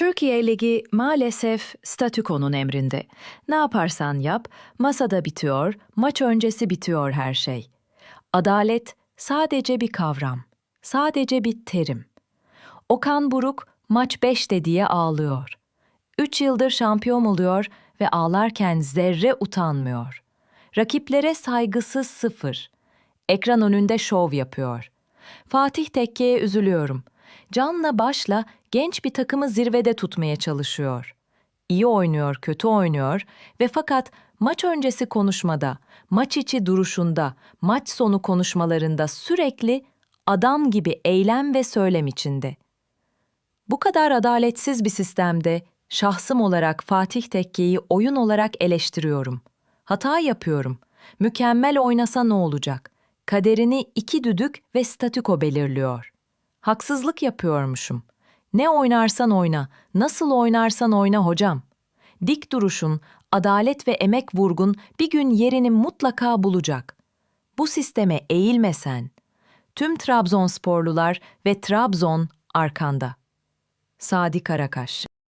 Türkiye Ligi maalesef statükonun emrinde. Ne yaparsan yap, masada bitiyor, maç öncesi bitiyor her şey. Adalet sadece bir kavram, sadece bir terim. Okan Buruk maç 5'te diye ağlıyor. 3 yıldır şampiyon oluyor ve ağlarken zerre utanmıyor. Rakiplere saygısı sıfır. Ekran önünde şov yapıyor. Fatih Tekke'ye üzülüyorum. Canla başla genç bir takımı zirvede tutmaya çalışıyor. İyi oynuyor, kötü oynuyor ve fakat maç öncesi konuşmada, maç içi duruşunda, maç sonu konuşmalarında sürekli adam gibi eylem ve söylem içinde. Bu kadar adaletsiz bir sistemde şahsım olarak Fatih Tekke'yi oyun olarak eleştiriyorum. Hata yapıyorum. Mükemmel oynasa ne olacak? Kaderini iki düdük ve statüko belirliyor. Haksızlık yapıyormuşum. Ne oynarsan oyna, nasıl oynarsan oyna hocam. Dik duruşun, adalet ve emek vurgun bir gün yerini mutlaka bulacak. Bu sisteme eğilmesen, tüm Trabzonsporlular ve Trabzon arkanda. Sadi Karakaş